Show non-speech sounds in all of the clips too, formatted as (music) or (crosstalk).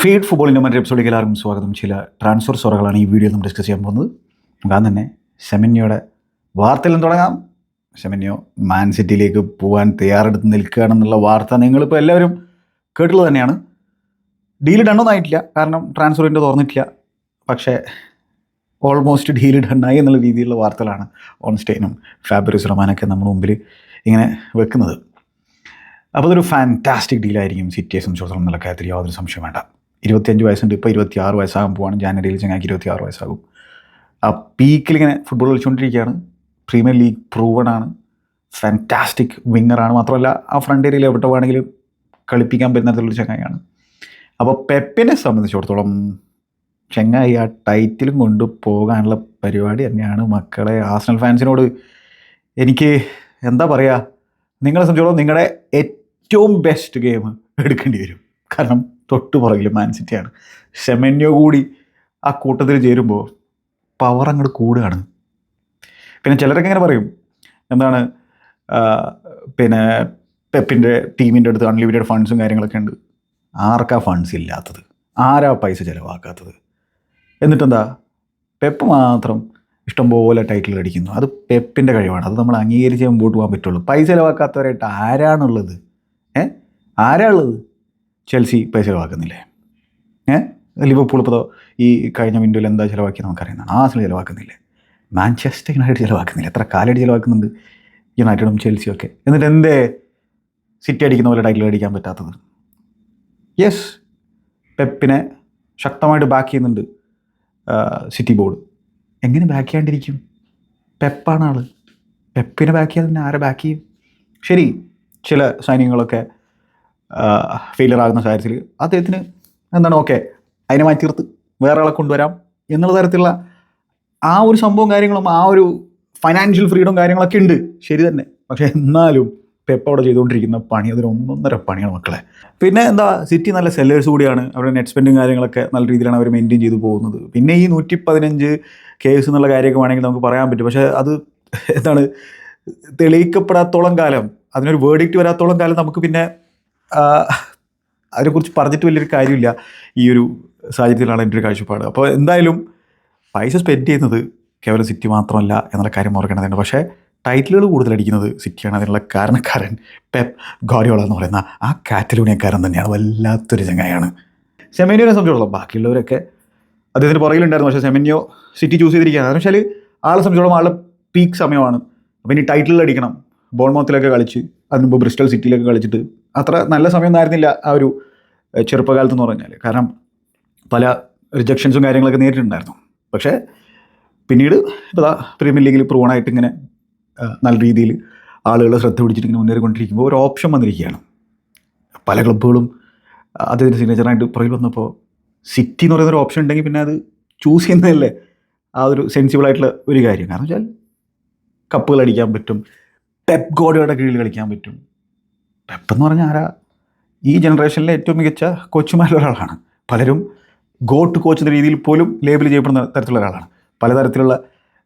Feed ഫുട്ബോളിന്റെ മറ്റൊരു എപ്പിസോഡിലേക്ക് എല്ലാവർക്കും സ്വാഗതം. ചില ട്രാൻസ്ഫർ സൊറകളാണ് ഈ വീഡിയോയിൽ നമ്മൾ ഡിസ്കസ് ചെയ്യാൻ പോകുന്നത്. നമുക്ക് ആദ്യം തന്നെ വാർത്തയിൽ നിന്ന് തുടങ്ങാം. സെമന്യോ മാൻ സിറ്റിയിലേക്ക് പോകാൻ തയ്യാറെടുത്ത് നിൽക്കുകയാണെന്നുള്ള വാർത്ത നിങ്ങളിപ്പോൾ എല്ലാവരും കേട്ടുള്ളത് തന്നെയാണ്. ഡീൽ ഡണ്ണൊന്നും ആയിട്ടില്ല. കാരണം ട്രാൻസ്ഫർ വിൻഡോ തുറന്നിട്ടില്ല. പക്ഷേ ഓൾമോസ്റ്റ് ഡീൽ ഡണ്ണായി എന്നുള്ള രീതിയിലുള്ള വാർത്തകളാണ് ഓൺസ്റ്റൈനും ഫാബ്രിസ് റഹ്മാനൊക്കെ നമ്മുടെ മുമ്പിൽ ഇങ്ങനെ വെക്കുന്നത്. അപ്പോൾ അതൊരു ഫാന്റാസ്റ്റിക് ഡീലായിരിക്കും സിറ്റിയെ സംബന്ധിച്ചിടത്തോളം എന്നുള്ള കാര്യത്തിൽ യാതൊരു സംശയം വേണ്ട. ഇരുപത്തിയഞ്ച് വയസ്സുണ്ട്. ഇപ്പോൾ ഇരുപത്തി ആറ് വയസ്സാകാൻ പോവാണ്. ജാനുവരിയിൽ ചങ്ങാക്കി ഇരുപത്തി ആറ് വയസ്സാകും. ആ പീക്കിൽ ഇങ്ങനെ ഫുട്ബോൾ കളിച്ചുകൊണ്ടിരിക്കുകയാണ്. പ്രീമിയർ ലീഗ് പ്രൂവണാണ് ഫാന്റാസ്റ്റിക് വിങ്ങറാണ് മാത്രമല്ല ആ ഫ്രണ്ട് ഏരിയയിൽ എവിടെ വേണമെങ്കിലും കളിപ്പിക്കാൻ പറ്റുന്ന തരത്തിലുള്ള ചങ്ങായിയാണ് അപ്പോൾ പെപ്പിനെ സംബന്ധിച്ചിടത്തോളം ചങ്ങായി ആ ടൈറ്റിലും കൊണ്ട് പോകാനുള്ള പരിപാടി തന്നെയാണ്. മക്കളെ ആസ്നൽ ഫാൻസിനോട് എനിക്ക് എന്താ പറയുക നിങ്ങളെ സംബന്ധിച്ചോളം നിങ്ങളുടെ ഏറ്റവും ബെസ്റ്റ് ഗെയിം എടുക്കേണ്ടി വരും. കാരണം തൊട്ട് പുറകിൽ മാൻ സിറ്റിയാണ് ഷെമന്യോ കൂടി ആ കൂട്ടത്തിൽ ചേരുമ്പോൾ പവർ അങ്ങോട്ട് കൂടുകയാണ്. പിന്നെ ചിലരൊക്കെ ഇങ്ങനെ പറയും എന്താണ് പിന്നെ പെപ്പിന്റെ ടീമിന്റെ അടുത്ത് അൺലിമിറ്റഡ് ഫണ്ട്സും കാര്യങ്ങളൊക്കെ ഉണ്ട്. ആർക്കാ ഫണ്ട്സ് ഇല്ലാത്തത്? ആരാ പൈസ ചിലവാക്കാത്തത്? എന്നിട്ടെന്താ? പെപ്പ് മാത്രം ഇഷ്ടംപോലെ ടൈറ്റിൽ അടിക്കുന്നു. അത് പെപ്പിന്റെ കഴിവാണ്. അത് നമ്മൾ അംഗീകരിച്ച് മുമ്പോട്ട് പോകാൻ പറ്റുള്ളൂ. പൈസ ചിലവാക്കാത്തവരായിട്ട് ആരാണുള്ളത്? ഏ? ആരാ ഉള്ളത്? ചെൽസി പൈസ ചിലവാക്കുന്നില്ലേ ഏ? ലിവർപൂൾ ഇപ്പോൾ ഈ കഴിഞ്ഞ വിൻഡോയിൽ എന്താ ചിലവാക്കി നമുക്കറിയുന്നതാണ്. ആസിൽ ചിലവാക്കുന്നില്ലേ? Manchester United ചിലവാക്കുന്നില്ല? എത്ര കാലടി ചിലവാക്കുന്നുണ്ട് യുണൈറ്റഡും ചെൽസിയും ഒക്കെ. എന്നിട്ട് എന്തേ? സിറ്റി അടിക്കുന്ന പോലെ ടൈറ്റിൽ അടിക്കാൻ പറ്റാത്തത്. യെസ് പെപ്പിനെ ശക്തമായിട്ട് ബാക്ക് ചെയ്യുന്നുണ്ട് സിറ്റി ബോർഡ്. എങ്ങനെ ബാക്ക് ചെയ്യാണ്ടിരിക്കും? പെപ്പാണ് ആൾ പെപ്പിനെ ബാക്ക് ചെയ്യാതെ ആരെ ബാക്ക് ചെയ്യും? ശരി ചില സൈന്യങ്ങളൊക്കെ ഫെയിലിയർ ആകുന്ന കാര്യത്തിൽ അദ്ദേഹത്തിന് എന്താണ് ഓക്കെ അതിനെ മാറ്റി തീർത്ത് വേറെ ആളെ കൊണ്ടുവരാം എന്നുള്ള തരത്തിലുള്ള ആ ഒരു സംഭവം കാര്യങ്ങളും ആ ഒരു ഫൈനാൻഷ്യൽ ഫ്രീഡം കാര്യങ്ങളൊക്കെ ഉണ്ട്. ശരി തന്നെ. പക്ഷേ എന്നാലും പെപ്പ അവിടെ ചെയ്തുകൊണ്ടിരിക്കുന്ന പണി അതൊരു ഒന്നൊന്നര പണിയാണ് മക്കളെ. പിന്നെ എന്താ സിറ്റി നല്ല സെല്ലേഴ്സ് കൂടിയാണ്. അവരുടെ നെറ്റ് സ്പെൻഡും കാര്യങ്ങളൊക്കെ നല്ല രീതിയിലാണ് അവർ മെയിന്റെയിൻ ചെയ്തു പോകുന്നത്. പിന്നെ ഈ നൂറ്റി പതിനഞ്ച് കേസ് എന്നുള്ള കാര്യമൊക്കെ വേണമെങ്കിൽ നമുക്ക് പറയാൻ പറ്റും. പക്ഷേ അത് എന്താണ് തെളിയിക്കപ്പെടാത്തോളം കാലം അതിനൊരു വേർഡിക്റ്റ് വരാത്തോളം കാലം നമുക്ക് പിന്നെ അതിനെക്കുറിച്ച് പറഞ്ഞിട്ട് വലിയൊരു കാര്യമില്ല. ഈ ഒരു സാഹചര്യത്തിലാണ് എന്റെ ഒരു കാഴ്ചപ്പാട്. അപ്പോൾ എന്തായാലും പൈസ സ്പെൻഡ് ചെയ്യുന്നത് കേവലം സിറ്റി മാത്രമല്ല എന്നുള്ള കാര്യം ഓർക്കേണ്ടതുണ്ട് പക്ഷേ ടൈറ്റിലുകൾ കൂടുതൽ അടിക്കുന്നത് സിറ്റിയാണ് അതിനുള്ള കാരണക്കാരൻ പെപ്പ് ഗോഡിയോള എന്ന് പറയുന്ന ആ കാറ്റലൂണിയക്കാരൻ തന്നെയാണ്. വല്ലാത്തൊരു ചങ്ങായാണ് സെമന്യോനെ സംബന്ധിച്ചിടത്തോളം ബാക്കിയുള്ളവരൊക്കെ അദ്ദേഹത്തിന് പുറകിലുണ്ടായിരുന്നു. പക്ഷേ സെമന്യോ സിറ്റി ചൂസ് ചെയ്തിരിക്കുകയാണ്. എന്ന് വെച്ചാൽ ആളെ സംബന്ധിച്ചോളം ആളുടെ പീക്ക് സമയമാണ്. അപ്പോൾ ഇനി ടൈറ്റിൽ അടിക്കണം. ബോൾമൗത്തിലൊക്കെ കളിച്ച് അതിന് മുമ്പ് ബ്രിസ്റ്റൽ സിറ്റിയിലൊക്കെ കളിച്ചിട്ട് അത്ര നല്ല സമയമൊന്നും ആയിരുന്നില്ല ആ ഒരു ചെറുപ്പകാലത്ത് എന്ന് പറഞ്ഞാൽ കാരണം പല റിജക്ഷൻസും കാര്യങ്ങളൊക്കെ നേരിട്ടുണ്ടായിരുന്നു പക്ഷേ പിന്നീട് ഇപ്പോൾ പ്രീമിയർ ലീഗിൽ പ്രൂവണായിട്ട് ഇങ്ങനെ നല്ല രീതിയിൽ ആളുകളെ ശ്രദ്ധ പിടിച്ചിട്ട് ഇങ്ങനെ മുന്നേറിക്കൊണ്ടിരിക്കുമ്പോൾ ഒരു ഓപ്ഷൻ വന്നിരിക്കുകയാണ്. പല ക്ലബ്ബുകളും അദ്ദേഹത്തിന്റെ സിഗ്നേച്ചറായിട്ട് പുറകിൽ വന്നപ്പോൾ സിറ്റി എന്ന് പറയുന്ന ഒരു ഓപ്ഷൻ ഉണ്ടെങ്കിൽ പിന്നെ അത് ചൂസ് ചെയ്യുന്നതല്ലേ? ആ ഒരു സെൻസിബിൾ ആയിട്ടുള്ള ഒരു കാര്യം. കാരണം വെച്ചാൽ കപ്പുകൾ അടിക്കാൻ പറ്റും. പെപ് ഗോഡയുടെ കീഴിൽ കളിക്കാൻ പറ്റും. പെപ്പ് എന്ന് പറഞ്ഞാൽ ആരാ? ഈ ജനറേഷനിലെ ഏറ്റവും മികച്ച കോച്ചുമാരിൽ ഒരാളാണ്. പലരും ടു കോച്ച് എന്ന രീതിയിൽ പോലും ലേബിൾ ചെയ്യപ്പെടുന്ന തരത്തിലുള്ള ഒരാളാണ്. പലതരത്തിലുള്ള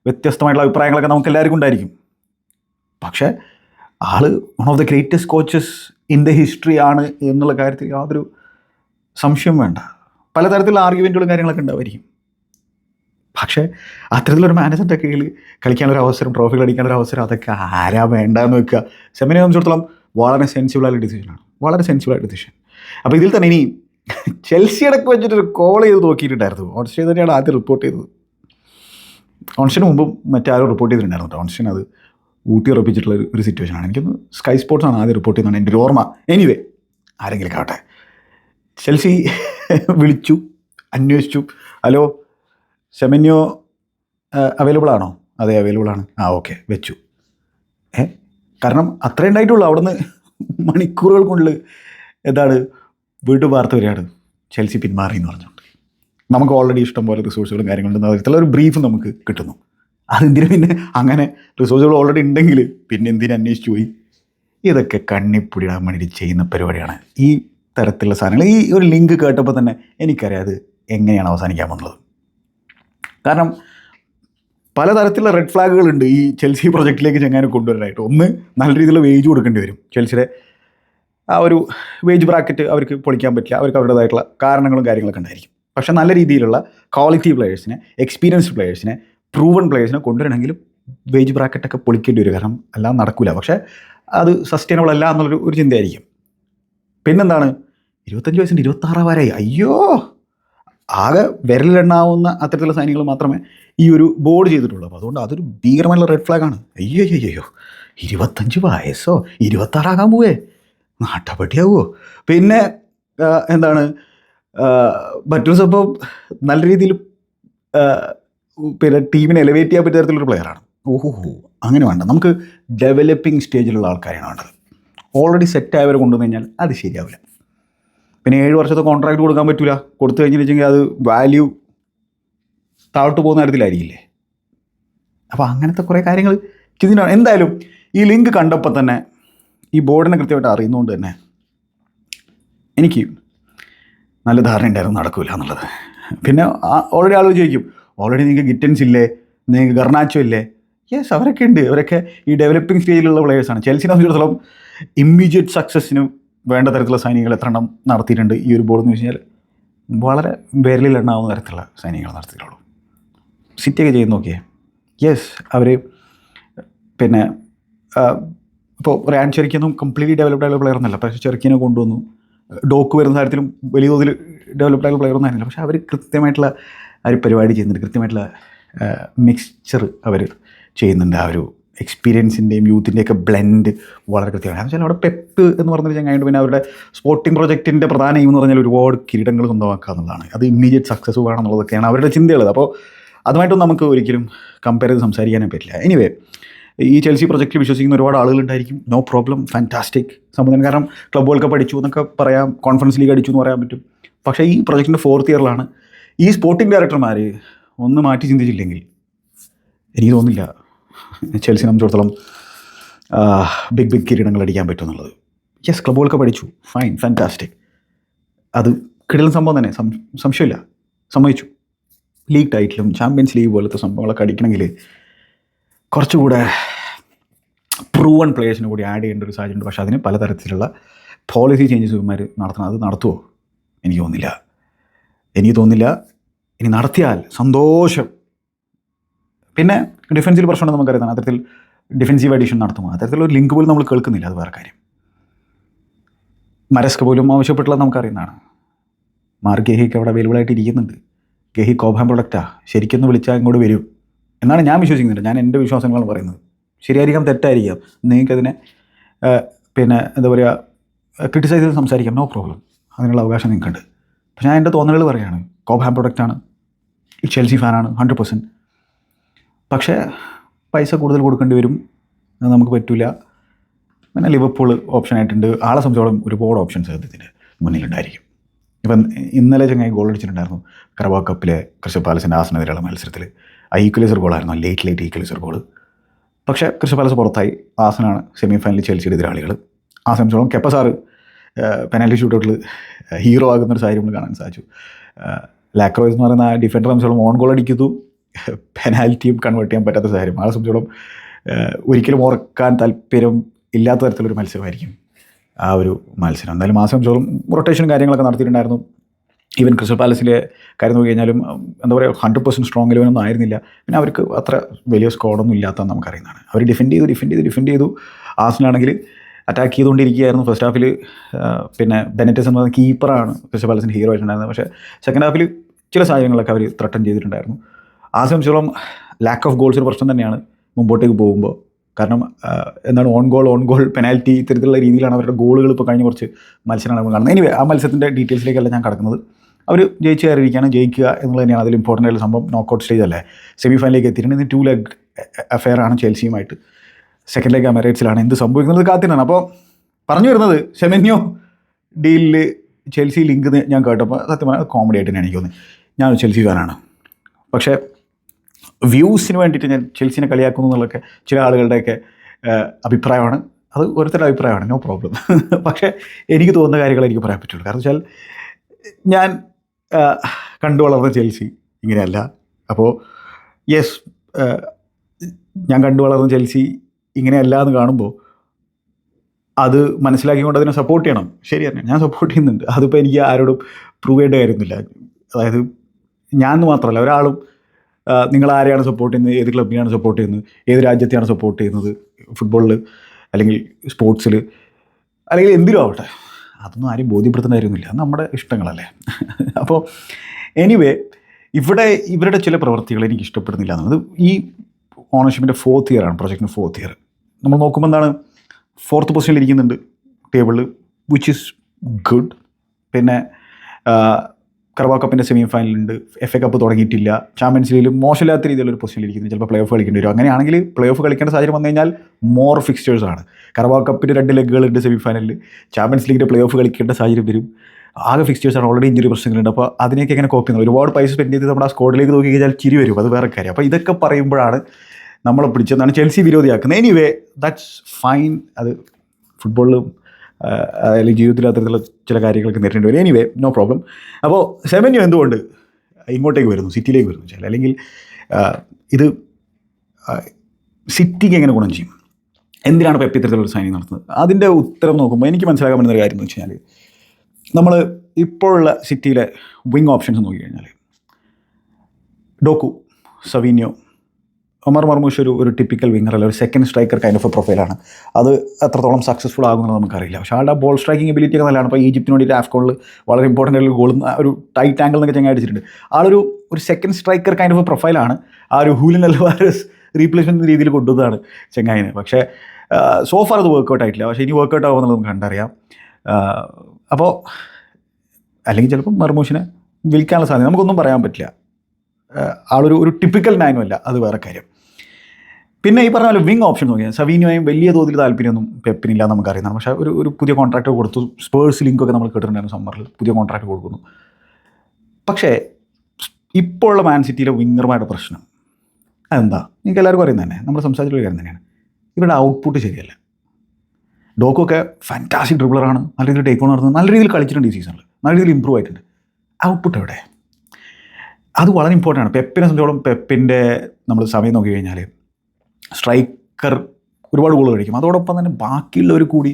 വ്യത്യസ്തമായിട്ടുള്ള അഭിപ്രായങ്ങളൊക്കെ നമുക്ക് എല്ലാവർക്കും ഉണ്ടായിരിക്കും. പക്ഷേ ആൾ one of the greatest coaches in the history ആണ് എന്നുള്ള കാര്യത്തിൽ യാതൊരു സംശയം വേണ്ട. പലതരത്തിലുള്ള ആർഗ്യുമെന്റുകളും കാര്യങ്ങളൊക്കെ ഉണ്ടാവുമായിരിക്കും പക്ഷേ അത്തരത്തിലൊരു മാനേജറിന്റെ കീഴിൽ കളിക്കാനൊരു അവസരം ട്രോഫികൾ അടിക്കാനൊരു അവസരം അതൊക്കെ ആരാ വേണ്ടെന്ന് വെക്കുക? സെമിനെ സംബന്ധിച്ചിടത്തോളം വളരെ സെൻസിബിളായ ഡിസിഷനാണ് വളരെ സെൻസിബിളായ ഡിസിഷൻ അപ്പോൾ ഇതിൽ തന്നെ ഇനി ചെൽസി അടക്കം വെച്ചിട്ടൊരു കോൾ ചെയ്ത് നോക്കിയിട്ടുണ്ടായിരുന്നു. ഓൺസ്റ്റേ തന്നെയാണ് ആദ്യം റിപ്പോർട്ട് ചെയ്തത്. ഓൺസ്റ്റിന് മുമ്പും മറ്റാരും റിപ്പോർട്ട് ചെയ്തിട്ടുണ്ടായിരുന്നു ഓൺസ്റ്റേൻ അത് ഊട്ടി ഉറപ്പിച്ചിട്ടുള്ള ഒരു- സിറ്റുവേഷൻ ആണ്. എനിക്കൊന്ന് സ്കൈ സ്പോർട്സ് ആണ് ആദ്യം റിപ്പോർട്ട് ചെയ്യുന്നതാണ് എന്റെ ഒരു ഓർമ്മ. എനിവേ ആരെങ്കിലും കാട്ടെ ചെൽസി വിളിച്ചു അന്വേഷിച്ചു. ഹലോ സെമന്യോ അവൈലബിൾ ആണോ? അതെ അവൈലബിൾ ആണ്. ആ ഓക്കെ വെച്ചു. ഏ? കാരണം അത്രേ ഉണ്ടായിട്ടുള്ളൂ. അവിടുന്ന് മണിക്കൂറുകൾ കൊണ്ട് എന്താണ് വീട്ടു വാർത്ത വരികയാണ്. ചെൽസി പിന്മാറി എന്ന് പറഞ്ഞുകൊണ്ട്. നമുക്ക് ഓൾറെഡി ഇഷ്ടം പോലെ റിസോഴ്സുകളും കാര്യങ്ങളുണ്ടെന്ന് തരത്തിലുള്ള ഒരു ബ്രീഫ് നമുക്ക് കിട്ടുന്നു. അതെന്തിനു പിന്നെ അങ്ങനെ റിസോഴ്സുകൾ ഓൾറെഡി ഉണ്ടെങ്കിൽ പിന്നെ എന്തിനു അന്വേഷിച്ചു പോയി? ഇതൊക്കെ കണ്ണിപ്പൊടിയിടാൻ വേണ്ടിയിട്ട് ചെയ്യുന്ന പരിപാടിയാണ്. ഈ തരത്തിലുള്ള സാധനങ്ങൾ. ഈ ഒരു ലിങ്ക് കേട്ടപ്പോൾ തന്നെ എനിക്കറിയാം അത് എങ്ങനെയാണ് അവസാനിക്കാൻ പോകുന്നത്. കാരണം പലതരത്തിലുള്ള റെഡ് ഫ്ലാഗുകളുണ്ട് ഈ ചെൽസി പ്രൊജക്റ്റിലേക്ക് ചെങ്ങാനെ കൊണ്ടുവരാനായിട്ട്. ഒന്ന് നല്ല രീതിയിലുള്ള വേജ് കൊടുക്കേണ്ടി വരും. ചെൽസിയുടെ ആ ഒരു വേജ് ബ്രാക്കറ്റ് അവർക്ക് പൊളിക്കാൻ പറ്റില്ല. അവർക്ക് അവരുടേതായിട്ടുള്ള കാരണങ്ങളും കാര്യങ്ങളൊക്കെ ഉണ്ടായിരിക്കും. പക്ഷേ നല്ല രീതിയിലുള്ള ക്വാളിറ്റി പ്ലെയേഴ്സിനെ എക്സ്പീരിയൻസ്ഡ് പ്ലെയേഴ്സിനെ പ്രൂവൺ പ്ലെയേഴ്സിനെ കൊണ്ടുവരണമെങ്കിലും വേജ് ബ്രാക്കറ്റൊക്കെ പൊളിക്കേണ്ടി വരും. കാരണം എല്ലാം നടക്കില്ല പക്ഷേ അത് സസ്റ്റൈനബിൾ അല്ല എന്നുള്ളൊരു ഒരു ചിന്തയായിരിക്കും. പിന്നെന്താണ്? ഇരുപത്തഞ്ച് വയസ്സിന്റെ ഇരുപത്താറ് വരെ അയ്യോ! ആകെ വിരലിലെണ്ണാവുന്ന അത്തരത്തിലുള്ള സൈനികൾ മാത്രമേ ഈ ഒരു ബോർഡ് ചെയ്തിട്ടുള്ളൂ. അപ്പോൾ അതുകൊണ്ട് അതൊരു ഭീകരമായുള്ള റെഡ് ഫ്ലാഗ് ആണ്. അയ്യോ അയ്യോ ഇരുപത്തഞ്ച് വയസ്സോ? ഇരുപത്താറാകാൻ പോവേ. നാട്ടപ്പട്ടിയാവുമോ പിന്നെ എന്താണ്? മറ്റൊരു സംഭവം നല്ല രീതിയിൽ പിന്നെ ടീമിനെ എലിവേറ്റ് ചെയ്യാൻ പറ്റിയ തരത്തിലൊരു പ്ലെയറാണ് ഓഹോ. അങ്ങനെ വേണ്ട. നമുക്ക് ഡെവലപ്പിംഗ് സ്റ്റേജിലുള്ള ആൾക്കാരെയാണ് വേണ്ടത്. ഓൾറെഡി സെറ്റായവരെ കൊണ്ടുവന്നു കഴിഞ്ഞാൽ അത് ശരിയാവില്ല. പിന്നെ ഏഴ് വർഷത്തെ കോൺട്രാക്ട് കൊടുക്കാൻ പറ്റില്ല കൊടുത്തു കഴിഞ്ഞിട്ടുണ്ടെങ്കിൽ അത് വാല്യൂ താഴോട്ട് പോകുന്ന തരത്തിലായിരിക്കില്ലേ? അപ്പോൾ അങ്ങനത്തെ കുറേ കാര്യങ്ങൾ ഇതിനാണ് എന്തായാലും ഈ ലിങ്ക് കണ്ടപ്പോൾ തന്നെ ഈ ബോർഡിനെ കൃത്യമായിട്ട് അറിയുന്നതുകൊണ്ട് തന്നെ എനിക്ക് നല്ല ധാരണ ഉണ്ടായിരുന്നു നടക്കില്ല എന്നുള്ളത്. പിന്നെ ഓൾറെഡി ആളുകൾ ചോദിക്കും ഓൾറെഡി നിങ്ങൾക്ക് ഗിറ്റൻസ് ഇല്ലേ? നിങ്ങൾക്ക് ഗർണാച്ചോ ഇല്ലേ? യെസ് അവരൊക്കെ ഉണ്ട്. അവരൊക്കെ ഈ ഡെവലപ്പിംഗ് സ്റ്റേജിലുള്ള പ്ലെയേഴ്സാണ് ചെൽസിനെ സംബന്ധിച്ചിടത്തോളം ഇമ്മീഡിയറ്റ് സക്സസ്സിന് വേണ്ട തരത്തിലുള്ള സൈനികൾ എത്ര എണ്ണം നടത്തിയിട്ടുണ്ട് ഈ ഒരു ബോർഡ് എന്ന് വെച്ച് കഴിഞ്ഞാൽ വളരെ വിരലിൽ എണ്ണാവുന്ന തരത്തിലുള്ള സൈനികൾ നടത്തിയിട്ടുള്ളൂ. സിറ്റിയൊക്കെ ചെയ്ത് നോക്കിയേ. യെസ് അവർ പിന്നെ ഇപ്പോൾ റാൻ ചെറുക്കിയൊന്നും കംപ്ലീറ്റ്ലി ഡെവലപ്ഡ് ആയുള്ള പ്ലെയർ ഒന്നല്ല പക്ഷേ ചെറുക്കിനെ കൊണ്ടുവന്നു. ഡോക്ക് വരുന്ന കാര്യത്തിലും വലിയ തോതിൽ ഡെവലപ്ഡ് ആയുള്ള പ്ലെയർ ഒന്നും ആയിരുന്നില്ല. പക്ഷേ അവർ കൃത്യമായിട്ടുള്ള ആ ഒരു പരിപാടി ചെയ്യുന്നുണ്ട്. കൃത്യമായിട്ടുള്ള മിക്സ്ചർ അവർ ചെയ്യുന്നുണ്ട് ആ ഒരു എക്സ്പീരിയൻസിന്റെയും യൂത്തിന്റെയൊക്കെ ബ്ലെൻഡ് വളരെ കൃത്യമാണ്. എന്ന് വെച്ചാൽ അവിടെ പെപ്പ് എന്ന് പറഞ്ഞൊരു ചങ്ങായിട്ട് പിന്നെ അവരുടെ സ്പോർട്ടിംഗ് പ്രൊജക്റ്റിന്റെ പ്രധാന എയിം എന്ന് പറഞ്ഞാൽ ഒരുപാട് കിരീടങ്ങൾ സ്വന്തമാക്കുക എന്നുള്ളതാണ്. അത് ഇമ്മീഡിയറ്റ് സക്സസ് വേണം എന്നുള്ളതൊക്കെയാണ് അവരുടെ ചിന്തയുള്ളത് അപ്പോൾ അതുമായിട്ടൊന്നും നമുക്ക് ഒരിക്കലും കമ്പയർ ചെയ്ത് സംസാരിക്കാനേ പറ്റില്ല. എനിവേ ഈ ചെൽസി പ്രൊജക്റ്റിൽ വിശ്വസിക്കുന്ന ഒരുപാട് ആളുകളുണ്ടായിരിക്കും. നോ പ്രോബ്ലം ഫാന്റാസ്റ്റിക് സംബന്ധം കാരണം ക്ലബ് വേൾഡ് കപ്പ് അടിച്ചു എന്നൊക്കെ പറയാം കോൺഫറൻസ് ലീഗ് അടിച്ചു എന്ന് പറയാൻ പറ്റും. പക്ഷേ ഈ പ്രൊജക്റ്റിന്റെ ഫോർത്ത് ഇയറിലാണ് ഈ സ്പോർട്ടിംഗ് ഡയറക്ടർമാർ ഒന്ന് മാറ്റി ചിന്തിച്ചില്ലെങ്കിൽ എനിക്ക് തോന്നുന്നില്ല ചെൽസി സംബന്ധിച്ചിടത്തോളം ബിഗ് ബിഗ് കിരീടങ്ങൾ അടിക്കാൻ പറ്റുമെന്നുള്ളത് യെസ് ക്ലബ് വേൾഡ് കപ്പ് അടിച്ചു ഫൈൻ ഫാന്റാസ്റ്റിക് അത് കിടലും സംഭവം തന്നെ. സംശയമില്ല. സമ്മതിച്ചു. ലീഗ് ടൈറ്റിലും ചാമ്പ്യൻസ് ലീഗ് പോലത്തെ സംഭവങ്ങളൊക്കെ അടിക്കണമെങ്കിൽ കുറച്ചുകൂടെ പ്രൂവൺ പ്ലേയേഴ്സിനെ കൂടി ആഡ് ചെയ്യേണ്ട ഒരു സാഹചര്യമുണ്ട്. പക്ഷേ അതിന് പലതരത്തിലുള്ള പോളിസി ചേഞ്ചസ് ഇവന്മാർ നടത്തണം. അത് നടത്തുമോ എനിക്ക് തോന്നില്ല എനിക്ക് തോന്നില്ല ഇനി നടത്തിയാൽ സന്തോഷം. പിന്നെ ഡിഫൻസിൽ പ്രശ്നമുണ്ട് നമുക്കറിയാം. അത്തരത്തിൽ ഡിഫൻസീവ് അഡീഷൻ നടത്തുമോ അത്തരത്തിലൊരു ലിങ്ക് പോലും നമ്മൾ കേൾക്കുന്നില്ല. അത് വേറെ കാര്യം. മരസ്ക് പോലും ആവശ്യപ്പെട്ടുള്ളത് നമുക്കറിയുന്നതാണ്. മാർക്ക് ഗെഹിക്ക് അവിടെ അവൈലബിൾ ആയിട്ട് ഇരിക്കുന്നുണ്ട്. ഗെഹി കോഭാൻ പ്രൊഡക്റ്റാ. ശരിക്കൊന്ന് വിളിച്ചാൽ ഇങ്ങോട്ട് വരും എന്നാണ് ഞാൻ വിശ്വസിക്കുന്നത് ഞാൻ എന്റെ വിശ്വാസങ്ങളാണ് പറയുന്നത്. ശരിയായിരിക്കാം തെറ്റായിരിക്കാം. നിങ്ങൾക്കതിനെ പിന്നെ എന്താ പറയുക ക്രിട്ടിസൈസ് ചെയ്ത് സംസാരിക്കാം. No problem. അതിനുള്ള അവകാശം നിങ്ങൾക്കുണ്ട്. പക്ഷേ ഞാൻ എന്റെ തോന്നലുകൾ പറയുകയാണ്. കോഭാൻ പ്രൊഡക്റ്റാണ്. ചെൽസി ഫാനാണ് ഹൺഡ്രഡ് പെർസെന്റ്. പക്ഷേ പൈസ കൂടുതൽ കൊടുക്കേണ്ടി വരും. അത് നമുക്ക് പറ്റില്ല പിന്നെ ലിവർപൂൾ ഓപ്ഷനായിട്ടുണ്ട് ആളെ സംബന്ധിച്ചോളം ഒരുപാട് ഓപ്ഷൻസ് അദ്ദേഹത്തിന്റെ മുന്നിലുണ്ടായിരിക്കും ഇപ്പം ഇന്നലെ ചങ്ങായി ഗോൾ അടിച്ചിട്ടുണ്ടായിരുന്നു. കറവാ കപ്പിലെ ക്രിസ്റ്റൽ പാലസിന്റെ ആസനെതിരെയുള്ള മത്സരത്തിൽ. ആ ഈക്വലൈസർ ഗോളായിരുന്നു ലേറ്റ് ലേറ്റ് ഈക്വലൈസർ ഗോൾ പക്ഷേ ക്രിസ്റ്റൽ പാലസ് പുറത്തായി. ആസനാണ് സെമി ഫൈനലിൽ ചെൽസിയുടെ എതിരാളികൾ ആ സംബന്ധിച്ചോളം കെപ്പ സാറ് പെനാൽറ്റി ഷൂട്ടൗട്ടിൽ ഹീറോ ആകുന്ന ഒരു സാഹചര്യം കാണാൻ സാധിച്ചു. ലാക്രോയ്സ് എന്ന് പറയുന്ന ആ ഡിഫൻഡർ സംബന്ധിച്ചോളം ഓൺ ഗോൾ അടിക്കുന്നു. പെനാൽറ്റിയും കൺവേർട്ട് ചെയ്യാൻ പറ്റാത്ത സാഹചര്യം. ആളെ സംബന്ധിച്ചോളം ഒരിക്കലും ഓർക്കാൻ താല്പര്യം ഇല്ലാത്ത തരത്തിലൊരു മത്സരമായിരിക്കും ആ ഒരു മത്സരം. എന്തായാലും ആ സംബന്ധിച്ചോളം റൊട്ടേഷനും കാര്യങ്ങളൊക്കെ നടത്തിയിട്ടുണ്ടായിരുന്നു. ഈവൻ ക്രിസ്റ്റൽ പാലസിലെ കാര്യം നോക്കി കഴിഞ്ഞാലും എന്താ പറയുക ഹൺഡ്രഡ് പെർസെന്റ് സ്ട്രോങ് ഇലവനൊന്നും ആയിരുന്നില്ല. പിന്നെ അവർക്ക് അത്ര വലിയ സ്കോഡൊന്നും ഇല്ലാത്തതെന്ന് നമുക്കറിയുന്നതാണ്. അവർ ഡിഫെൻഡ് ചെയ്തു ഡിഫെൻഡ് ചെയ്തു ഡിഫെൻഡ് ചെയ്തു. ആസിനാണെങ്കിൽ അറ്റാക്ക് ചെയ്തുകൊണ്ടിരിക്കുകയായിരുന്നു ഫസ്റ്റ് ഹാഫിൽ പിന്നെ ബെനറ്റസ് എന്ന് പറയുന്ന കീപ്പറാണ് ക്രിസ്റ്റൽ പാലസിന്റെ ഹീറോ ആയിട്ടുണ്ടായിരുന്നത്. പക്ഷേ സെക്കൻഡ് ഹാഫിൽ ചില സാഹചര്യങ്ങളൊക്കെ അവർ ത്രട്ടൺ ചെയ്തിട്ടുണ്ടായിരുന്നു. ആ സംബന്ധിച്ചോളം ലാക്ക് ഓഫ് ഗോൾസ് ഒരു പ്രശ്നം തന്നെയാണ് മുമ്പോട്ടേക്ക് പോകുമ്പോൾ. കാരണം എന്താണ് own goal own goal penalty ഇത്തരത്തിലുള്ള രീതിയിലാണ് അവരുടെ ഗോളുകൾ ഇപ്പോൾ കഴിഞ്ഞ കുറച്ച് മത്സരമാണ് നമ്മൾ കാണുന്നത്. എനിവേ ആ മത്സരത്തിന്റെ ഡീറ്റെയിൽസിലേക്കല്ല ഞാൻ കടക്കുന്നത്. അവർ ജയിച്ചു കയറിയിരിക്കുകയാണ് ജയിക്കുക എന്നുള്ളത് തന്നെയാണ് അതിൽ ഇമ്പോർട്ടന്റ് ആയിട്ടുള്ള സംഭവം. നോക്കൗട്ട് സ്റ്റേജ് അല്ലേ? സെമി ഫൈനലിലേക്ക് എത്തിയിട്ടുണ്ട് ടു ലെഗ് അഫെയർ ആണ് ചെൽസിയുമായിട്ട് സെക്കൻഡ് ലെഗ് എമറേറ്റ്സിലാണ് എന്ത് സംഭവിക്കുന്നത് കാത്തിനാണ്. അപ്പോൾ പറഞ്ഞു വരുന്നത് സെമെന്യോ ഡീലിൽ ചെൽസി ലിങ്ക് ഞാൻ കേട്ടപ്പോൾ സത്യം പറഞ്ഞാൽ കോമഡി ആയിട്ട് എനിക്ക് തോന്നി ഞാൻ ചെൽസി ഫാനാണ് പക്ഷേ വ്യൂസിന് വേണ്ടിയിട്ട് ഞാൻ ചെൽസിനെ കളിയാക്കുന്നു എന്നുള്ളതൊക്കെ ചില ആളുകളുടെയൊക്കെ അഭിപ്രായമാണ്. അത് ഓരോരുത്തരുടെ അഭിപ്രായമാണ് നോ പ്രോബ്ലം. (laughs) പക്ഷേ എനിക്ക് തോന്നുന്ന കാര്യങ്ങൾ എനിക്ക് പറയാൻ പറ്റുള്ളൂ. കാരണം വെച്ചാൽ ഞാൻ കണ്ടു വളർന്ന ചെൽസി ഇങ്ങനെയല്ല. അപ്പോൾ യെസ് ഞാൻ കണ്ടു വളർന്ന ചെൽസി ഇങ്ങനെയല്ല എന്ന് കാണുമ്പോൾ അത് മനസ്സിലാക്കിക്കൊണ്ട് അതിനെ സപ്പോർട്ട് ചെയ്യണം. ശരി തന്നെ ഞാൻ സപ്പോർട്ട് ചെയ്യുന്നുണ്ട്. അതിപ്പോൾ എനിക്ക് ആരോടും പ്രൂവ് ചെയ്യേണ്ട കാര്യമൊന്നുമില്ല. അതായത് ഞാൻ മാത്രമല്ല ഒരാളും നിങ്ങൾ ആരെയാണ് സപ്പോർട്ട് ചെയ്യുന്നത്? ഏത് ക്ലബിനെയാണ് സപ്പോർട്ട് ചെയ്യുന്നത്? ഏത് രാജ്യത്തെയാണ് സപ്പോർട്ട് ചെയ്യുന്നത്? ഫുട്ബോളിൽ അല്ലെങ്കിൽ സ്പോർട്സിൽ അല്ലെങ്കിൽ എന്തിലും ആവട്ടെ. അതൊന്നും ആരും ബോധ്യപ്പെടുത്തേണ്ട കാര്യമൊന്നുമില്ല. അത് നമ്മുടെ ഇഷ്ടങ്ങളല്ലേ. അപ്പോൾ എനിവേ ഇവിടെ ഇവരുടെ ചില പ്രവർത്തികൾ എനിക്ക് ഇഷ്ടപ്പെടുന്നില്ല എന്നുള്ളത്. ഈ ഓണർഷിപ്പിന്റെ ഫോർത്ത് ഇയർ ആണ് പ്രൊജക്റ്റിന്റെ ഫോർത്ത് ഇയർ നമ്മൾ നോക്കുമ്പോൾ എന്താണ്? ഫോർത്ത് പൊസിഷനിൽ ഇരിക്കുന്നുണ്ട് ടേബിളിൽ വിച്ച് ഇസ് ഗുഡ് പിന്നെ കർവാ കപ്പിന്റെ സെമി ഫൈനലുണ്ട് എഫ് എ കപ്പ് തുടങ്ങിയിട്ടില്ല. ചാമ്പ്യൻസ് ലീഗിൽ മോശമില്ലാത്ത രീതിയിലുള്ള ഒരു പൊസിഷനിൽ ഇരിക്കുന്നു. ചിലപ്പോൾ പ്ലേ ഓഫ് കളിക്കേണ്ടി വരും. അങ്ങനെയാണെങ്കിൽ പ്ലേ ഓഫ് കളിക്കേണ്ട സാഹചര്യം വന്നു കഴിഞ്ഞാൽ മോർ ഫിക്സ്റ്റേഴ്സ് ആണ്. കർവാ കപ്പിന്റെ രണ്ട് ലെഗുകളുണ്ട് സെമി ഫൈനലിൽ ചാമ്പ്യൻസ് ലീഗിന്റെ പ്ലേ ഓഫ് കളിക്കേണ്ട സാഹചര്യം വരും. ആകെ ആണ്. ഓൾറെഡി ഇഞ്ചുറി പ്രശ്നങ്ങളുണ്ട്. അപ്പോൾ അതിനെയൊക്കെ എങ്ങനെ കോപ്പി ചെയ്യുന്നത്. ഒരുപാട് പൈസ സ്പെൻഡ് ചെയ്ത് നമ്മുടെ ആ സ്കോഡിലേക്ക് നോക്കി കഴിഞ്ഞാൽ ചിരി വരും. അത് വേറെ കാര്യം. അപ്പോൾ ഇതൊക്കെ പറയുമ്പോഴാണ് നമ്മളെ പിടിച്ചെന്നാണ് ചെൽസി വിരോധിയാക്കുന്നത്. എനിവേ ദാറ്റ്സ് ഫൈൻ അത് ഫുട്ബോളിലും അല്ലെങ്കിൽ ജീവിതത്തിൽ അത്തരത്തിലുള്ള ചില കാര്യങ്ങളൊക്കെ നേരിടേണ്ടി വരും. എനിവേ നോ പ്രോബ്ലം അപ്പോൾ സെവന്യു എന്തുകൊണ്ട് ഇങ്ങോട്ടേക്ക് വരുന്നു? സിറ്റിയിലേക്ക് വരുന്നു വെച്ചാൽ അല്ലെങ്കിൽ ഇത് സിറ്റിക്ക് എങ്ങനെ ഗുണം ചെയ്യും? എന്തിനാണ് ഇപ്പോൾ ഇത്തരത്തിലുള്ള സൈനിങ് നടത്തുന്നത്? അതിന്റെ ഉത്തരം നോക്കുമ്പോൾ എനിക്ക് മനസ്സിലാക്കാൻ പറ്റുന്ന ഒരു കാര്യം എന്ന് വെച്ച് കഴിഞ്ഞാൽ നമ്മൾ ഇപ്പോഴുള്ള സിറ്റിയിലെ വിങ് ഓപ്ഷൻസ് നോക്കിക്കഴിഞ്ഞാൽ ഡോക്കു സവീന്യോ ഒമർ മർമൂഷ് ഒരു ഒരു ടിപ്പിക്കൽ വിങ്ങർ അല്ല. ഒരു സെക്കൻഡ് സ്ട്രൈക്കർ കൈൻഡ് ഓഫ് പ്രൊഫൈലാണ് അത് എത്രത്തോളം സക്സസ്ഫുൾ ആകുമെന്ന് നമുക്കറിയില്ല. പക്ഷേ ആളുടെ ബോൾ സ്ട്രൈക്കിംഗ് എബിലിറ്റി ഒക്കെ നല്ലതാണ്. ഇപ്പോൾ ഈജിപ്തിന് വേണ്ടി ആഫ്കോണിൽ വളരെ ഇമ്പോർട്ടന്റ് ആയിട്ടുള്ള ഗോളും ഒരു ടൈറ്റ് ആംഗിൾ എന്നൊക്കെ ചങ്ങായി അടിച്ചിട്ടുണ്ട്. ആളൊരു ഒരു സെക്കൻഡ് സ്ട്രൈക്കർ കൈൻഡ് ഓഫ് പ്രൊഫൈലാണ് ആ ഒരു ഹൂലിൻ അൽവാരസ് റീപ്ലേസ്മെന്റ് രീതിയിൽ കൊണ്ടുവന്നതാണ് ചെങ്ങായിനെ. പക്ഷേ സോഫാർ അത് വർക്കൗട്ട് ആയിട്ടില്ല. പക്ഷേ ഇനി വർക്കൗട്ട് ആവുമെന്നുള്ളത് നമുക്ക് കണ്ടറിയാം. അപ്പോൾ അല്ലെങ്കിൽ ചിലപ്പോൾ മർമൂഷിനെ വിൽക്കാനുള്ള സാധ്യത. നമുക്കൊന്നും പറയാൻ പറ്റില്ല. ആളൊരു ഒരു ടിപ്പിക്കൽ നയനും അല്ല. അത് വേറെ കാര്യം. പിന്നെ ഈ പറഞ്ഞ പോലെ വിങ് ഓപ്ഷൻ നോക്കിയാൽ സവീനുമായും വലിയ തോതിൽ താല്പര്യമൊന്നും പെപ്പിനില്ല നമുക്കറിയുന്നതാണ് പക്ഷേ ഒരു ഒരു പുതിയ കോൺട്രാക്റ്റ് കൊടുത്തു സ്പേഴ്സ് ലിങ്കൊക്കെ നമ്മൾ കേട്ടിട്ടുണ്ടായിരുന്നു സമ്മറിൽ പുതിയ കോൺട്രാക്റ്റ് കൊടുക്കുന്നു. പക്ഷേ ഇപ്പോഴുള്ള മാൻ സിറ്റിയിലെ വിങ്ങർമാരുടെ പ്രശ്നം. അതെന്താ? നിങ്ങൾക്ക് എല്ലാവർക്കും അറിയുന്നത് തന്നെ. നമ്മൾ സംസാരിച്ചൊരു കാര്യം തന്നെയാണ്. ഇവരുടെ ഔട്ട്പുട്ട് ശരിയല്ല. ഡോക്കൊക്കെ ഫാന്റാസിക് ഡ്രിബിളറാണ് നല്ല രീതിയിൽ ടേക്ക് ഓൺ നടത്തുന്നത് നല്ല രീതിയിൽ കളിച്ചിട്ടുണ്ട് ഈ സീസണിൽ നല്ല രീതിയിൽ ഇമ്പ്രൂവ് ആയിട്ടുണ്ട്. ഔട്ട്പുട്ട് എവിടെ? അത് വളരെ ഇമ്പോർട്ടന്റ് ആണ്. പെപ്പിനെ സംബന്ധിച്ചോളം പെപ്പിന്റെ നമ്മൾ സമയം നോക്കി കഴിഞ്ഞാൽ സ്ട്രൈക്കർ ഒരുപാട് ഗോൾ കഴിക്കും. അതോടൊപ്പം തന്നെ ബാക്കിയുള്ളവർ കൂടി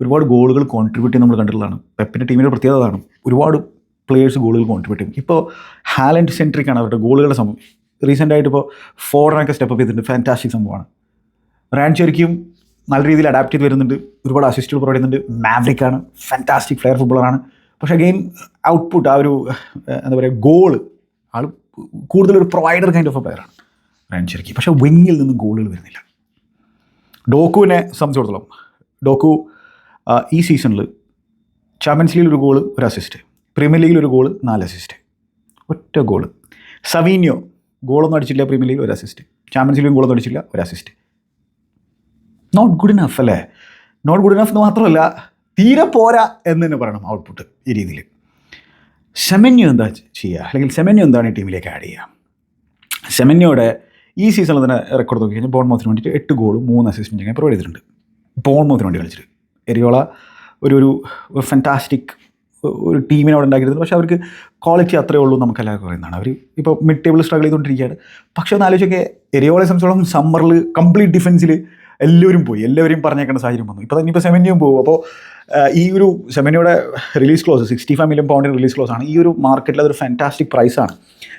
ഒരുപാട് ഗോളുകൾ കോൺട്രിബ്യൂട്ട് ചെയ്യുന്ന നമ്മൾ കണ്ടിട്ടുള്ളതാണ്. പെപ്പിന്റെ ടീമിന്റെ പ്രത്യേകത അതാണ്. ഒരുപാട് പ്ലേയേഴ്സ് ഗോളുകൾ കോൺട്രിബ്യൂട്ട് ചെയ്യും. ഇപ്പോൾ ഹാലൻഡ് സെൻട്രിക്കാണ് അവരുടെ ഗോളുകളുടെ സംഭവം. റീസെന്റായിട്ട് ഇപ്പോൾ ഫോറിനൊക്കെ സ്റ്റെപ്പ് ചെയ്തിട്ടുണ്ട്. ഫാന്റാസ്റ്റിക് സംഭവമാണ്. റാൻ ശരിക്കും നല്ല രീതിയിൽ അഡാപ്റ്റ് ചെയ്ത് വരുന്നുണ്ട്. ഒരുപാട് അസിസ്റ്റുകൾ പ്രൊവൈഡ് ചെയ്യുന്നുണ്ട്. മാവ്രിക്കാണ് ഫാന്റാസ്റ്റിക് ഫ്ലെയർ ഫുട്ബോളറാണ് പക്ഷേ ഗെയിം ഔട്ട്പുട്ട് ആ ഒരു എന്താ പറയുക ഗോൾ ആൾ കൂടുതലൊരു പ്രൊവൈഡർ കൈൻഡ് ഓഫ് എ പ്ലെയറാണ് ശരിക്കും പക്ഷേ വിങ്ങിൽ നിന്ന് ഗോളുകൾ വരുന്നില്ല. ഡോക്കുവിനെ സംബന്ധിച്ചിടത്തോളം ഡോക്കു ഈ സീസണിൽ ചാമ്പ്യൻസ് ലീഗിൽ ഒരു ഗോൾ ഒരു അസിസ്റ്റ് പ്രീമിയർ ലീഗിൽ ഒരു ഗോൾ നാല് അസിസ്റ്റ് ഒറ്റ ഗോൾ സവീനിയോ ഗോളൊന്നും അടിച്ചില്ല പ്രീമിയർ ലീഗിൽ ഒരു അസിസ്റ്റ് ചാമ്പ്യൻസ് ലീഗിൽ ഗോളൊന്നും അടിച്ചില്ല ഒരു അസിസ്റ്റ് നോട്ട് ഗുഡ് ഇനഫ് അല്ലേ? നോട്ട് ഗുഡ് ഇനഫ് എന്ന് മാത്രമല്ല തീരെ പോരാ എന്ന് തന്നെ പറയണം ഔട്ട്പുട്ട് ഈ രീതിയിൽ. സെമന്യു എന്താ ചെയ്യുക അല്ലെങ്കിൽ സെമന്യു എന്താണ് ഈ ടീമിലേക്ക് ആഡ് ചെയ്യുക സെമന്യോയുടെ ഈ സീസണിൽ തന്നെ റെക്കോർഡ് നോക്കി കഴിഞ്ഞാൽ ബോൺമൗത്തിന് വേണ്ടിയിട്ട് എട്ട് ഗോളും മൂന്ന് അസിസ്റ്റും ഞാൻ പ്രൊവൈഡ് ചെയ്തിട്ടുണ്ട്. ബോൺമൗത്തിന് വേണ്ടി കളിച്ചിട്ട്. എരിയോള ഒരു ഒരു ഫാന്റാസ്റ്റിക് ഒരു ടീമിനെ അവിടെ ഉണ്ടാക്കിയിരുന്നു പക്ഷേ അവർക്ക് ക്വാളിറ്റി അത്രേ ഉള്ളൂ നമുക്കെല്ലാവർക്കും പറയുന്നതാണ് അവർ ഇപ്പോൾ മിഡ് ടേബിൾ സ്ട്രഗിൾ ചെയ്തുകൊണ്ടിരിക്കുകയാണ്. പക്ഷേ ഒന്ന് ആലോചിച്ചൊക്കെ എരിയോളെ സംബന്ധിച്ചോളം സമ്മറിൽ കംപ്ലീറ്റ് ഡിഫൻസിൽ എല്ലാവരും പോയി എല്ലാവരും പറഞ്ഞേക്കേണ്ട സാഹചര്യം വന്നു. ഇപ്പോൾ ഇനിയിപ്പോൾ സെവന്റിയും പോകും. അപ്പോൾ ഈ ഒരു സെമനിയുടെ release clause sixty five million പൗണ്ടിന്റെ release clause ആണ് ഈ ഒരു മാർക്കറ്റിൽ അതൊരു ഫാന്റാസ്റ്റിക് ആണ്.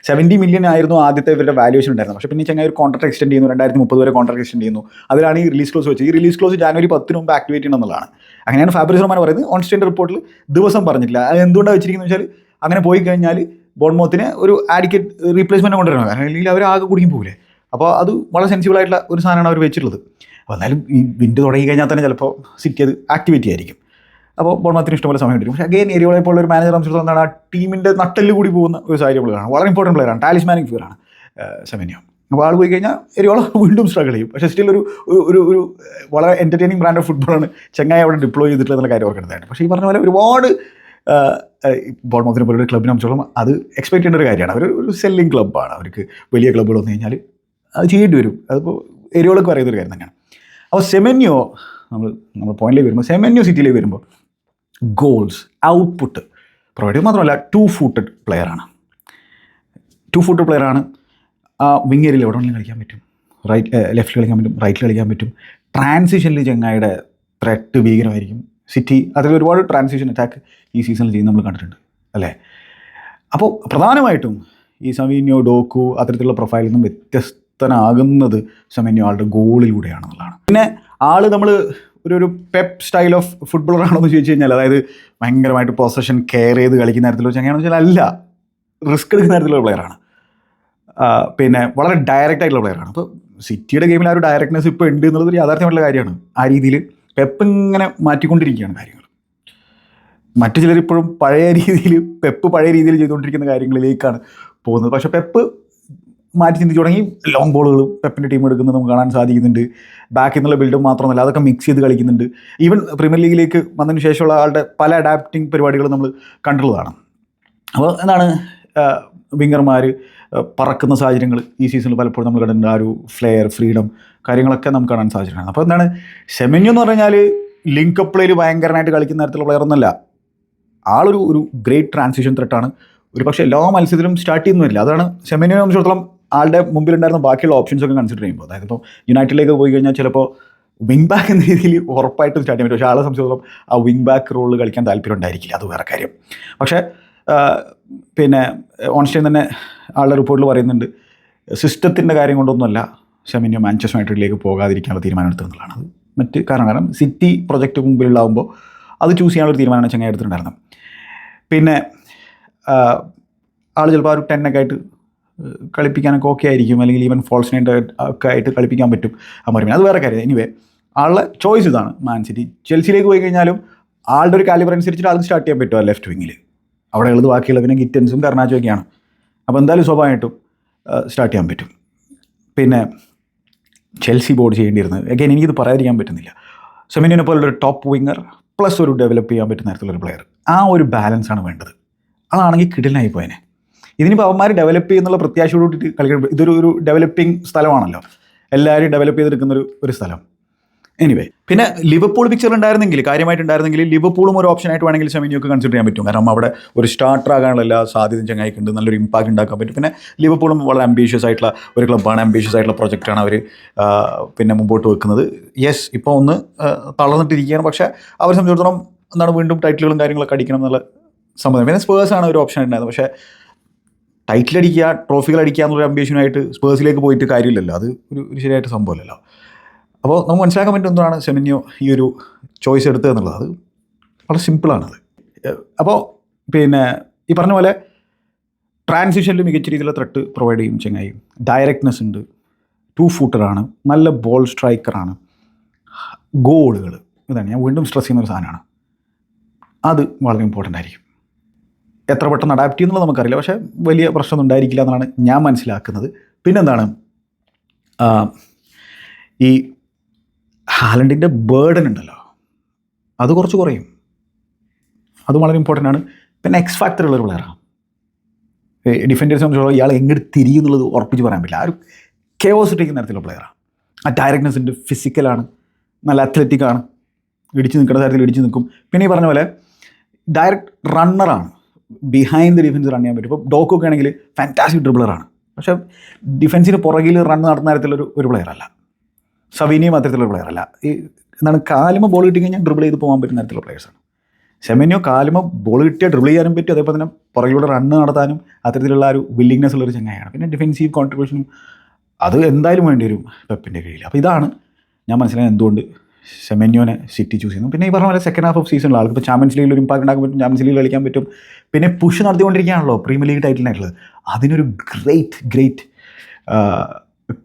സെവന്റി മില്യൺ ആയിരുന്നു ആദ്യത്തെ ഇവരുടെ വാല്യൂഷൻ ഉണ്ടായിരുന്നത്. പക്ഷേ പിന്നെ ചങ്ങായി ഒരു കോൺട്രാക്ട് എക്സ്റ്റെൻഡ് ചെയ്യുന്നു രണ്ടായിരത്തി മുപ്പത് വരെ കോൺട്രാക്ട് എക്സ്റ്റെൻഡ് ചെയ്യുന്നു. അതിലാണ് ഈ റിലീസ് ക്ലോസ് വെച്ചത്. ഈ റിലീസ് ക്ലോസ് ജാനുവരി പത്തിന് മുമ്പ് ആക്ടിവേറ്റ് ചെയ്യണം എന്നുള്ളതാണ്. അങ്ങനെയാണ് ഫാബ്രിസ് റഹ്മാൻ പറയുന്നത്. ഓൺ സ്റ്റേന്റെ റിപ്പോർട്ടിൽ ദിവസം പറഞ്ഞിട്ടില്ല. അത് എന്തുകൊണ്ടാണ് വെച്ചിരിക്കുന്നത് വെച്ചാൽ അങ്ങനെ പോയി കഴിഞ്ഞാൽ ബോൺമോത്തിന് ഒരു ആഡിക്കറ്റ് റീപ്ലേസ്മെന്റ് കൊണ്ടുവരണം. കാരണം അല്ലെങ്കിൽ അവർ ആകെ കുടിക്കും പോകില്ലേ അപ്പോൾ അത് വളരെ സെൻസിബിൾ ആയിട്ടുള്ള ഒരു സാധനമാണ് അവർ വെച്ചിട്ടുള്ളത്. അപ്പോൾ എന്നാലും ഈ വിൻഡ് തുടങ്ങി കഴിഞ്ഞാൽ തന്നെ ചിലപ്പോൾ സിറ്റി അത് ആക്ടിവേറ്റ് ആയിരിക്കും അപ്പോൾ ബോൺമത്തിന് ഇഷ്ടംപോലെ സമയം കിട്ടും പക്ഷേ അഗെയിൻ ഏരിയോളെ പോലുള്ള ഒരു മാനേജർ സംബന്ധിച്ചിടത്തോളം എന്താണ് ആ ടീമിന്റെ നട്ടൽ കൂടി പോകുന്ന ഒരു സാഹചര്യം പ്ലെയറാണ് വളരെ ഇമ്പോർട്ടന്റ് പ്ലെയറാണ് ടാലിസ്മാനിക് ഫിയറാണ് സെമിനിയോ അപ്പോൾ ആൾ പോയി കഴിഞ്ഞാൽ എരിയോള വീണ്ടും സ്ട്രഗിൾ ചെയ്യും. പക്ഷേ സ്റ്റിൽ ഒരു ഒരു- ഒരു വളരെ എന്റർടൈനിങ് ബ്രാൻഡ് ഓഫ് ഫുട്ബോളാണ് ചെങ്ങായ അവിടെ ഡിപ്ലോയ് ചെയ്തിട്ടുള്ള കാര്യം ഓർക്കേണ്ടതാണ് പക്ഷേ ഈ പറഞ്ഞ പോലെ ഒരുപാട് പോലെ ഒരു ക്ലബിനെ സംബന്ധിച്ചോളം അത് എക്സ്പെക്ട് ചെയ്യേണ്ട ഒരു കാര്യമാണ്. അവർ ഒരു സെല്ലിംഗ് ക്ലബ്ബാണ് അവർക്ക് വലിയ ക്ലബ്ബുകൾ വന്നു കഴിഞ്ഞാൽ അത് ചെയ്യേണ്ടി വരും. അതിപ്പോൾ എരിയോളൊക്കെ പറയുന്നൊരു കാര്യം തന്നെയാണ്. അപ്പോൾ സെമന്യോ നമ്മൾ നമ്മൾ പോയിന്റിലേക്ക് വരുമ്പോൾ സെമന്യോ സിറ്റിയിലേക്ക് വരുമ്പോൾ ഗോൾസ് ഔട്ട്പുട്ട് പ്രൊവൈഡ് മാത്രമല്ല ടു ഫൂട്ടഡ് പ്ലെയറാണ് ടു ഫൂട്ടഡ് പ്ലെയറാണ് ആ വിങ് ഏരിയയിൽ എവിടെ വേണമെങ്കിലും കളിക്കാൻ പറ്റും. റൈറ്റ് ലെഫ്റ്റിൽ കളിക്കാൻ പറ്റും റൈറ്റിൽ കളിക്കാൻ പറ്റും. ട്രാൻസിഷനിൽ ചെങ്ങായിയുടെ ത്രെട്ട് ഭീകരമായിരിക്കും. സിറ്റി അതിൽ ഒരുപാട് ട്രാൻസിഷൻ അറ്റാക്ക് ഈ സീസണിൽ ചെയ്യുന്ന നമ്മൾ കണ്ടിട്ടുണ്ട് അല്ലേ? അപ്പോൾ പ്രധാനമായിട്ടും ഈ സമീന്യോ ഡോക്കു അത്തരത്തിലുള്ള പ്രൊഫൈലിൽ നിന്നും വ്യത്യസ്തനാകുന്നത് സമീന്യോ ആളുടെ ഗോളിലൂടെയാണെന്നുള്ളതാണ്. പിന്നെ ആൾ നമ്മൾ ഒരു ഒരു പെപ്പ് സ്റ്റൈൽ ഓഫ് ഫുട്ബോളർ ആണോ എന്ന് ചോദിച്ചു കഴിഞ്ഞാൽ അതായത് ഭയങ്കരമായിട്ട് പൊസഷൻ കെയർ ചെയ്ത് കളിക്കുന്ന തരത്തിലോ ചങ്ങയാണെന്ന് വെച്ചാൽ അല്ല. റിസ്ക് എടുക്കുന്ന തരത്തിലുള്ള പ്ലെയറാണ് പിന്നെ വളരെ ഡയറക്റ്റ് ആയിട്ടുള്ള പ്ലെയറാണ് അപ്പോൾ സിറ്റിയുടെ ഗെയിമിൽ ആ ഒരു ഡയറക്ട്നെസ് ഇപ്പോൾ ഉണ്ട് എന്നുള്ളത് ഒരു യാഥാർത്ഥ്യമുള്ള കാര്യമാണ്. ആ രീതിയിൽ പെപ്പ് ഇങ്ങനെ മാറ്റിക്കൊണ്ടിരിക്കുകയാണ് കാര്യങ്ങൾ മറ്റു ചിലർ ഇപ്പോഴും പഴയ രീതിയിൽ പെപ്പ് പഴയ രീതിയിൽ ചെയ്തുകൊണ്ടിരിക്കുന്ന കാര്യങ്ങളിലേക്കാണ് പോകുന്നത്. പക്ഷേ പെപ്പ് മാറ്റി ചിന്തിച്ചു തുടങ്ങി. ലോങ് ബോളുകൾ പെപ്പിന്റെ ടീം എടുക്കുന്നത് നമുക്ക് കാണാൻ സാധിക്കുന്നുണ്ട്. ബാക്കിൽ നിന്നുള്ള ബിൽഡപ്പ് മാത്രമല്ല അതൊക്കെ മിക്സ് ചെയ്ത് കളിക്കുന്നുണ്ട്. ഈവൻ പ്രീമിയർ ലീഗിലേക്ക് വന്നതിന് ശേഷമുള്ള ആളുടെ പല അഡാപ്റ്റിംഗ് പരിപാടികൾ നമ്മൾ കണ്ടിട്ടുള്ളതാണ്. അപ്പോൾ എന്താണ് വിങ്ങർമാർ പറക്കുന്ന സാഹചര്യങ്ങൾ ഈ സീസണിൽ പലപ്പോഴും നമ്മൾ കണ്ടിട്ടുണ്ട്. ആ ഒരു ഫ്ലെയർ ഫ്രീഡം കാര്യങ്ങളൊക്കെ നമുക്ക് കാണാൻ സാധിച്ചിട്ടുണ്ട്. അപ്പോൾ എന്താണ് ഷെമിഞ്ഞു എന്ന് പറഞ്ഞാൽ ലിങ്ക് പ്ലേയിൽ ഭയങ്കരമായിട്ട് കളിക്കുന്ന തരത്തിലുള്ള പ്ലെയർ ഒന്നല്ല ആളൊരു ഒരു ഗ്രേറ്റ് ട്രാൻസിഷൻ ത്രെട്ടാണ് ഒരു പക്ഷേ എല്ലാ മത്സരത്തിലും സ്റ്റാർട്ട് ചെയ്യുന്നില്ല അതാണ് ഷെമിനെ സംബന്ധിച്ചിടത്തോളം ആളുടെ മുമ്പിലുണ്ടായിരുന്ന ബാക്കിയുള്ള ഓപ്ഷൻസ് ഒക്കെ കൺസിഡർ ചെയ്യുമ്പോൾ അതായത് ഇപ്പോൾ യുണൈറ്റഡിലേക്ക് പോയി കഴിഞ്ഞാൽ ചിലപ്പോൾ വിങ് ബാക്ക് എന്ന രീതിയിൽ ഉറപ്പായിട്ടും സ്റ്റാർട്ട് പറ്റും. പക്ഷേ ആളെ സംബന്ധിച്ചിടത്തോളം ആ വിങ് ബാക്ക് റോൾ കളിക്കാൻ താല്പര്യം ഉണ്ടായിരിക്കില്ല. അത് വേറെ കാര്യം. പക്ഷേ പിന്നെ ഓൺസ്റ്റൈൻ തന്നെ ആളുടെ റിപ്പോർട്ടിൽ പറയുന്നുണ്ട് സിസ്റ്റത്തിന്റെ കാര്യം കൊണ്ടൊന്നുമല്ല ഷമിന്യോ മാഞ്ചസ്റ്റർ യുണൈറ്റഡിലേക്ക് പോകാതിരിക്കാനുള്ള തീരുമാനം എടുത്തതെന്നുള്ളതാണ് അത് മറ്റ് കാരണം. കാരണം സിറ്റി പ്രൊജക്റ്റ് മുമ്പിലുള്ളാകുമ്പോൾ അത് ചൂസ് ചെയ്യാനുള്ള തീരുമാനമാണ് ചങ്ങായി എടുത്തിട്ടുണ്ടായിരുന്നത് പിന്നെ ആൾ ചിലപ്പോൾ ആ ഒരു ടെന്നൊക്കെ ആയിട്ട് കളിപ്പിക്കാനൊക്കെ ഓക്കെ ആയിരിക്കും. അല്ലെങ്കിൽ ഈവൻ ഫോൾസ് നൈറ്റ് ഒക്കെ ആയിട്ട് കളിപ്പിക്കാൻ പറ്റും. മരുമീൻ അത് വേറെ കാര്യം. എനിവേ ആളുടെ ചോയ്സ് ഇതാണ് മാൻ സിറ്റി ചെൽസിയിലേക്ക് പോയി കഴിഞ്ഞാലും ആളുടെ ഒരു കാലിബർ അനുസരിച്ചിട്ട് ആൾക്ക് സ്റ്റാർട്ട് ചെയ്യാൻ പറ്റുമോ ലെഫ്റ്റ് വിങ്ങിൽ അവിടെ ഉള്ളത് ബാക്കിയുള്ള പിന്നെ ഗിറ്റൻസും കർണാച്ചൊക്കെയാണ് അപ്പോൾ എന്തായാലും സ്വാഭാവികമായിട്ടും സ്റ്റാർട്ട് ചെയ്യാൻ പറ്റും. പിന്നെ ചെൽസി ബോർഡ് ചെയ്യേണ്ടിയിരുന്നത് അഗൈൻ എനിക്കിത് പറയാതിരിക്കാൻ പറ്റുന്നില്ല. സെമിനിനെ പോലുള്ള ഒരു ടോപ്പ് വിങ്ങർ പ്ലസ് ഒരു ഡെവലപ്പ് ചെയ്യാൻ പറ്റുന്ന തരത്തിലുള്ള പ്ലെയർ ആ ഒരു ബാലൻസ് ആണ് വേണ്ടത്. അതാണെങ്കിൽ കിടിലായി പോയനെ. ഇതിനിപ്പോൾ അവന്മാർ ഡെവലപ്പ് ചെയ്യുന്നുള്ള പ്രത്യാശയോട് കൂടിയിട്ട് കളിക്കണം ഇതൊരു ഒരു ഡെവലപ്പിംഗ് സ്ഥലമാണല്ലോ. എല്ലാവരും ഡെവലപ്പ് ചെയ്തെടുക്കുന്ന ഒരു ഒരു സ്ഥലം. എനിവേ പിന്നെ ലിവർപൂൾ പിക്ചർ ഉണ്ടായിരുന്നെങ്കിൽ കാര്യമായിട്ടുണ്ടായിരുന്നെങ്കിൽ ലിവർപൂളും ഒരു ഓപ്ഷനായിട്ട് വേണമെങ്കിൽ സെമിനിയൊക്കെ കൺസിഡർ ചെയ്യാൻ പറ്റും. കാരണം അവിടെ ഒരു സ്റ്റാർട്ടർ ആകാനുള്ള എല്ലാ സാധ്യതയും ചങ്ങായിക്കുണ്ട്. നല്ലൊരു ഇമ്പാക്റ്റ് ഉണ്ടാക്കാൻ പറ്റും. പിന്നെ ലിവർപൂളും വളരെ അംബീഷ്യസ് ആയിട്ടുള്ള ഒരു ക്ലബ്ബാണ് അംബീഷ്യസ് ആയിട്ടുള്ള പ്രൊജക്റ്റാണ് അവർ പിന്നെ മുമ്പോട്ട് വെക്കുന്നത്. യെസ് ഇപ്പോൾ ഒന്ന് തളർന്നിട്ടിരിക്കുകയാണ്. പക്ഷേ അവർ സംബന്ധിച്ചിടത്തോളം എന്താണ് വീണ്ടും ടൈറ്റിലുകളും കാര്യങ്ങളൊക്കെ അടിക്കണം എന്നുള്ള സമ്മതം. പിന്നെ സ്പേഴ്സാണ് ഒരു ഓപ്ഷൻ ഉണ്ടായിരുന്നത് പക്ഷേ ടൈറ്റിൽ അടിക്കുക ട്രോഫികൾ അടിക്കുക എന്നൊരു അംബീഷനായിട്ട് സ്പേഴ്സിലേക്ക് പോയിട്ട് കാര്യമില്ലല്ലോ. അത് ഒരു ഒരു ശരിയായിട്ട് സംഭവമല്ലല്ലോ. അപ്പോൾ നമുക്ക് മനസ്സിലാക്കാൻ പറ്റും എന്താണ് സെമിന്യോ ഈ ഒരു ചോയ്സ് എടുത്തത് എന്നുള്ളത്? അത് വളരെ സിമ്പിളാണത് അപ്പോൾ പിന്നെ ഈ പറഞ്ഞ പോലെ ട്രാൻസിഷനിൽ മികച്ച രീതിയിലുള്ള ത്രട്ട് പ്രൊവൈഡ് ചെയ്യും ചെങ്ങായി ഡയറക്ട്നെസ് ഉണ്ട്. ടു ഫൂട്ടറാണ് നല്ല ബോൾ സ്ട്രൈക്കറാണ് ഗോളുകൾ ഇതാണ് ഞാൻ വീണ്ടും സ്ട്രെസ് ചെയ്യുന്ന ഒരു സാധനമാണ്. അത് വളരെ ഇമ്പോർട്ടന്റ് ആയിരിക്കും. എത്ര പെട്ടെന്ന് അഡാപ്റ്റ് ചെയ്യുന്നുള്ളത് നമുക്കറിയില്ല. പക്ഷേ വലിയ പ്രശ്നമൊന്നും ഉണ്ടായിരിക്കില്ല എന്നാണ് ഞാൻ മനസ്സിലാക്കുന്നത്. പിന്നെന്താണ്? ഈ ഹാലൻഡിന്റെ ബേർഡൻ ഉണ്ടല്ലോ. അത് കുറച്ച് കുറയും. അത് വളരെ ഇമ്പോർട്ടന്റ് ആണ്. പിന്നെ എക്സ് ഫാക്ടർ ഉള്ളൊരു പ്ലെയറാണ് ഡിഫൻഡേഴ്സ് സംബന്ധിച്ചോളം ഇയാൾ എങ്ങോട്ട് തിരിയുന്നുള്ളത് ഉറപ്പിച്ച് പറയാൻ പറ്റില്ല. ആ ഒരു കെയോസ് ഇട്ടിരിക്കുന്ന തരത്തിലുള്ള പ്ലെയറാണ് ആ. ഡയറക്ട്നെസ് ഉണ്ട്. ഫിസിക്കലാണ് നല്ല അത്ലറ്റിക്കാണ് ഇടിച്ച് നിൽക്കുന്ന തരത്തിൽ ഇടിച്ച് നിൽക്കും. പിന്നെ ഈ പറഞ്ഞ പോലെ ഡയറക്റ്റ് റണ്ണറാണ് ബിഹൈൻഡ് ദ ഡിഫൻസ് റൺ ചെയ്യാൻ പറ്റും. ഇപ്പോൾ ഡോക്കൊക്കെ ആണെങ്കിൽ ഫാന്റാസ്റ്റിക് ഡ്രിബിളറാണ് പക്ഷേ ഡിഫൻസിന് പുറകിൽ റൺ നടന്ന തരത്തിലൊരു ഒരു പ്ലെയർ അല്ല. സവീനിയും അത്തരത്തിലുള്ള പ്ലെയർ അല്ല. ഈ എന്താണ് കാലുമ്പോൾ ബോൾ കിട്ടി കഴിഞ്ഞാൽ ഡ്രിബിൾ ചെയ്ത് പോകാൻ പറ്റുന്ന തരത്തിലുള്ള പ്ലെയേഴ്സാണ് സെമിനിയോ കാലുമ്പോൾ ബോൾ കിട്ടിയാൽ ഡ്രിബിൾ ചെയ്യാനും പറ്റും. അതേപോലെ തന്നെ പുറകിലൂടെ റണ്ണ് നടത്താനും അത്തരത്തിലുള്ള ഒരു വില്ലിങ്നെസ് ഉള്ളൊരു ചങ്ങായാണ് പിന്നെ ഡിഫൻസീവ് കോൺട്രിബ്യൂഷനും അത് എന്തായാലും വേണ്ടി വരും പെപ്പിന്റെ കീഴിൽ അപ്പോൾ ഇതാണ് ഞാൻ മനസ്സിലായത് എന്തുകൊണ്ട് സെമെന്യോനെ സിറ്റി ചൂസ് ചെയ്യുന്നു പിന്നെ ഈ പറഞ്ഞ പോലെ സെക്കൻഡ് ഹാഫ് ഓഫ് സീസണിൽ ആൾക്ക് ഇപ്പോൾ ചാമ്പ്യൻസ് ലീഗിൽ ഒരു ഇമ്പാക്ട് ഉണ്ടാക്കാൻ പറ്റും. ചാമ്പ്യൻസ് ലീഗിൽ കളിക്കാൻ പറ്റും. പിന്നെ പുഷ് നടത്തിക്കൊണ്ടിരിക്കുകയാണല്ലോ പ്രീമിയർ ലീഗ് ടൈറ്റിലിനായിട്ടുള്ളത് അതിനൊരു ഗ്രേറ്റ് ഗ്രേറ്റ്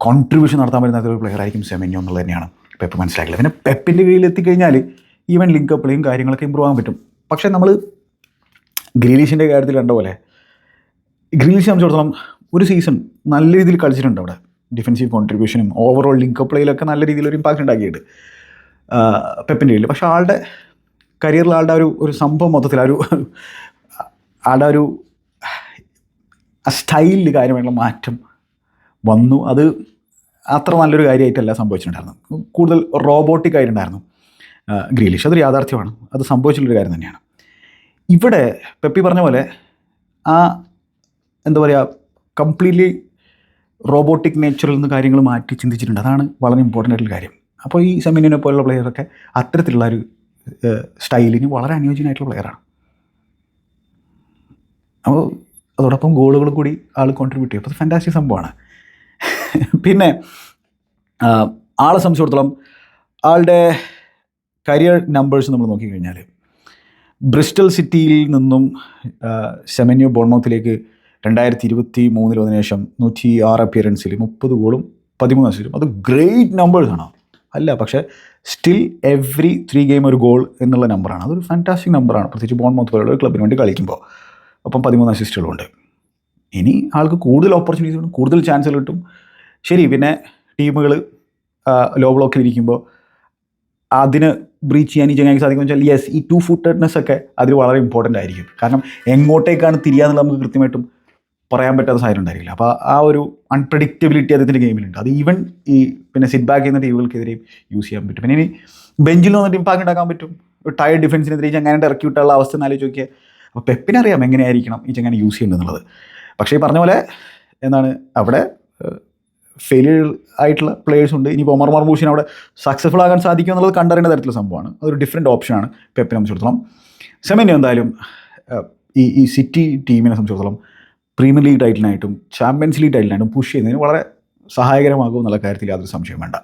കോൺട്രിബ്യൂഷൻ നടത്താൻ പറ്റുന്ന ഒരു പ്ലെയർ ആയിരിക്കും സെമിന്യോ എന്നുള്ളത് തന്നെയാണ്. പെപ്പ് മനസ്സിലാക്കിയത് പിന്നെ പെപ്പിന്റെ കീഴിൽ എത്തിക്കഴിഞ്ഞാൽ ഈവൻ ലിങ്ക് അപ്പിളെയും കാര്യങ്ങളൊക്കെ ഇമ്പ്രൂവ് ആകാൻ പറ്റും. പക്ഷേ നമ്മൾ ഗ്രീലീഷിന്റെ കാര്യത്തിൽ കണ്ട പോലെ ഗ്രീലീഷ് സംബന്ധിച്ചിടത്തോളം ഒരു സീസൺ നല്ല രീതിയിൽ കളിച്ചിട്ടുണ്ട് അവിടെ. ഡിഫൻസീവ് കോൺട്രിബ്യൂഷനും ഓവറോൾ ലിങ്ക് പ്ലേയിലൊക്കെ നല്ല രീതിയിൽ ഒരു ഇമ്പാക്റ്റ് ഉണ്ടാക്കിയിട്ട് പെപ്പിന്റെ കീഴിൽ. പക്ഷേ ആളുടെ കരിയറിൽ ആളുടെ ഒരു ഒരു സംഭവം മൊത്തത്തിൽ ആ ഒരു ആളുടെ ഒരു ആ സ്റ്റൈലിൽ കാര്യമായിട്ടുള്ള മാറ്റം വന്നു. അത് അത്ര നല്ലൊരു കാര്യമായിട്ടല്ല സംഭവിച്ചിട്ടുണ്ടായിരുന്നു കൂടുതൽ റോബോട്ടിക് ആയിട്ടുണ്ടായിരുന്നു. ഗ്രീലിഷ്. അതൊരു യാഥാർത്ഥ്യമാണ്. അത് സംഭവിച്ചിട്ടുള്ളൊരു കാര്യം തന്നെയാണ്. ഇവിടെ പെപ്പി പറഞ്ഞ പോലെ ആ എന്താ പറയുക കംപ്ലീറ്റ്ലി റോബോട്ടിക് നേച്ചറിൽ നിന്ന് കാര്യങ്ങൾ മാറ്റി ചിന്തിച്ചിട്ടുണ്ട്. അതാണ് വളരെ ഇമ്പോർട്ടന്റ് ആയിട്ടുള്ള കാര്യം. അപ്പോൾ ഈ സെമിനിനെ പോലുള്ള പ്ലെയറൊക്കെ അത്തരത്തിലുള്ള ഒരു സ്റ്റൈലിന് വളരെ അനുയോജ്യനായിട്ടുള്ള പ്ലെയറാണ് അപ്പോൾ അതോടൊപ്പം ഗോളുകൾ കൂടി ആൾ കോൺട്രിബ്യൂട്ട് ചെയ്യും. അപ്പോൾ അത് ഫാന്റാസ്റ്റിക് സംഭവമാണ്. പിന്നെ ആളെ സംബന്ധിച്ചിടത്തോളം ആളുടെ കരിയർ നമ്പേഴ്സ് നമ്മൾ നോക്കിക്കഴിഞ്ഞാൽ ബ്രിസ്റ്റൽ സിറ്റിയിൽ നിന്നും ആ, സെമന്യു ബോൺമൗത്തിലേക്ക് രണ്ടായിരത്തി ഇരുപത്തി മൂന്നിൽ വന്നതിന് ശേഷം നൂറ്റി ആറ് അപ്പിയറൻസിൽ മുപ്പത് ഗോളും പതിമൂന്ന് അസിസ്റ്റും അത് ഗ്രേറ്റ് നമ്പേഴ്സ് നമ്പേഴ്സാണ് അല്ല പക്ഷേ സ്റ്റിൽ എവ്രി ത്രീ ഗെയിം ഒരു ഗോൾ എന്നുള്ള നമ്പറാണ് അതൊരു ഫാന്റാസ്റ്റിക് നമ്പറാണ് പ്രത്യേകിച്ച് ബോൺമൗത്ത് പോലുള്ള ഒരു ക്ലബിന് വേണ്ടി കളിക്കുമ്പോൾ. അപ്പം പതിമൂന്ന് അസിസ്റ്റുകളുണ്ട് ഇനി ആൾക്ക് കൂടുതൽ ഓപ്പർച്യൂണിറ്റീസ് കിട്ടും കൂടുതൽ ചാൻസുകൾ കിട്ടും. ശരി പിന്നെ ടീമുകൾ ലോ ബ്ലോക്കിൽ ഇരിക്കുമ്പോൾ അതിന് ബ്രീച്ച് ചെയ്യാൻ ഈ ചങ്ങായിക്ക് സാധിക്കുമെന്ന് വെച്ചാൽ യെസ് ഈ ടു ഫുട്ടഡ്നെസ് ഒക്കെ അതിൽ വളരെ ഇമ്പോർട്ടന്റ് ആയിരിക്കും. കാരണം എങ്ങോട്ടേക്കാണ് തിരിയാന്നുള്ളത് നമുക്ക് കൃത്യമായിട്ടും പറയാൻ പറ്റാത്ത സാഹചര്യം ഉണ്ടായിരിക്കില്ല. അപ്പോൾ ആ ഒരു അൺപ്രഡിക്റ്റബിലിറ്റി അദ്ദേഹത്തിന്റെ ഗെയിമിലുണ്ട് അത് ഈവൻ ഈ പിന്നെ സിറ്റ് ബാക്ക് ചെയ്യുന്ന ടീമുകൾക്കെതിരെയും യൂസ് ചെയ്യാൻ പറ്റും. പിന്നെ ഇനി ബെഞ്ചിൽ നിന്ന് ഇമ്പാക്ട് ഉണ്ടാക്കാൻ പറ്റും. ടയർ ഡിഫൻസിനെതിരെ ചങ്ങനെ ഇറക്കി വിട്ടുള്ള അവസ്ഥ ഒന്ന് ആലോചിച്ച് നോക്കിയാൽ അപ്പോൾ പെപ്പിനറിയാം എങ്ങനെയായിരിക്കണം ഈ ചെങ്ങനെ യൂസ് ചെയ്യുന്നത് പക്ഷേ ഈ പറഞ്ഞ പോലെ എന്താണ് അവിടെ ഫെയിലിയർ ആയിട്ടുള്ള പ്ലേയേഴ്സ് ഉണ്ട്. ഇനി ഒമർ മർമൂഷിന് അവിടെ സക്സസ്ഫുൾ ആകാൻ സാധിക്കും എന്നുള്ളത് കണ്ടറിയേണ്ട തരത്തിലുള്ള സംഭവമാണ്. അതൊരു ഡിഫറെന്റ് ഓപ്ഷനാണ് പെപ്പിനെ സംബന്ധിച്ചിടത്തോളം. സെമിനി എന്തായാലും ഈ ഈ സിറ്റി ടീമിനെ സംബന്ധിച്ചിടത്തോളം പ്രീമിയർ ലീഗ് ടൈറ്റിലായിട്ടും ചാമ്പ്യൻസ് ലീഗ് ടൈറ്റിലായിട്ടും പുഷ് ചെയ്യുന്നതിന് വളരെ സഹായകരമാകും എന്നുള്ള കാര്യത്തിൽ യാതൊരു സംശയം വേണ്ട.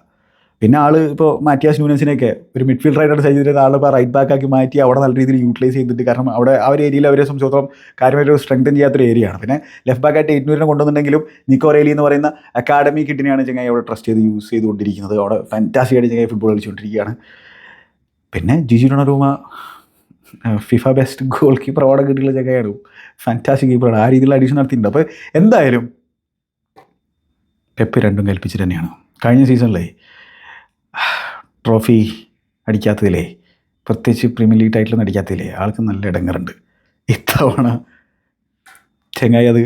പിന്നെ ആൾ ഇപ്പോൾ മാറ്റിയാസ് ന്യൂനസിനെയൊക്കെ ഒരു മിഡ്ഫീൽഡ് റൈഡർ ചെയ്തിരുന്ന ആൾ ഇപ്പോൾ റൈറ്റ് ബാക്ക് ആക്കി മാറ്റി അവിടെ നല്ല രീതിയിൽ യൂട്ടിലൈസ് ചെയ്തിട്ട് കാരണം അവിടെ ആ ഒരു ഏരിയയിൽ അവരെ സംബന്ധിച്ചിടത്തോളം കാര്യമായിട്ട് സ്ട്രെങ്തൻ ചെയ്യാത്തൊരു ഏരിയയാണ് പിന്നെ ലെഫ്റ്റ് ബാക്ക് ആയിട്ട് എയ്റ്റ്നൂരിനെ കൊണ്ടുവന്നിട്ടുണ്ടെങ്കിലും നിക്കോ റേലി എന്ന് പറയുന്ന അക്കാഡമി കിട്ടിനെയാണ് ചങ്ങായി അവിടെ ട്രസ്റ്റ് ചെയ്ത് യൂസ് ചെയ്തുകൊണ്ടിരിക്കുന്നത്. അവിടെ ഫാന്റാസിയായിട്ട് ചങ്ങായി ഫുട്ബോൾ കളിച്ചുകൊണ്ടിരിക്കുകയാണ്. പിന്നെ ജിജി റൂമ FIFA best goalkeeper award കിട്ടിയുള്ള ചങ്ങയാണ് ഫാന്റാസി കീപ്പറാണ് ആ രീതിയിലുള്ള അഡീഷൻ നടത്തിയിട്ടുണ്ട്. അപ്പോൾ എന്തായാലും പെപ്പ് രണ്ടും കൽപ്പിച്ചിട്ട് തന്നെയാണ്. കഴിഞ്ഞ സീസണിലേ ട്രോഫി അടിക്കാത്തതിലേ പ്രത്യേകിച്ച് പ്രീമിയർ ലീഗ് ടൈറ്റിലൊന്നും അടിക്കാത്തതിലേ ആൾക്ക് നല്ല ഇടങ്ങറുണ്ട്. ഇത്തവണ ചെങ്ങായി അത്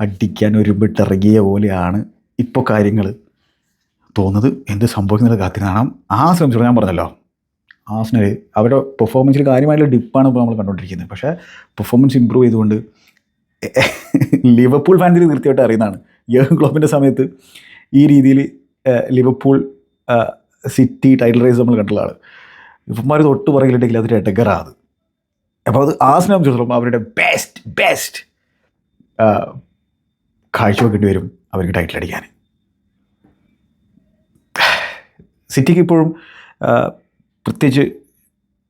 അടിക്കാൻ ഒരുമ്പിട്ടിറങ്ങിയ പോലെയാണ് ഇപ്പോൾ കാര്യങ്ങൾ തോന്നുന്നത്. എന്ത് സംഭവിക്കുന്നത് കാത്തിനാണ് ആ ശ്രമിച്ചു ഞാൻ പറഞ്ഞല്ലോ. ആസ്നൽ അവരുടെ പെർഫോമൻസിൽ കാര്യമായിട്ടുള്ള ഡിപ്പാണ് ഇപ്പോൾ നമ്മൾ കണ്ടുകൊണ്ടിരിക്കുന്നത്. പക്ഷേ പെർഫോമൻസ് ഇമ്പ്രൂവ് ചെയ്തുകൊണ്ട് ലിവർപൂൾ ഫാൻസിൽ തീർച്ചയായിട്ടും അറിയുന്നതാണ്. യേൺ ക്ലോപ്പിന്റെ സമയത്ത് ഈ രീതിയിൽ ലിവർപൂൾ സിറ്റി ടൈറ്റിൽ റേസ് നമ്മൾ കണ്ടുള്ളതാണ് ഇപ്പന്മാർ തൊട്ട് പുറകിലുണ്ടെങ്കിൽ അതൊരു എടഗറാത് അപ്പോൾ അത് ആ സ്നേഹം ചോദിച്ചപ്പോൾ അവരുടെ ബെസ്റ്റ് ബെസ്റ്റ് കാഴ്ചവെക്കേണ്ടി വരും അവർക്ക് ടൈറ്റിൽ അടിക്കാൻ. സിറ്റിക്ക് ഇപ്പോഴും പ്രത്യേകിച്ച്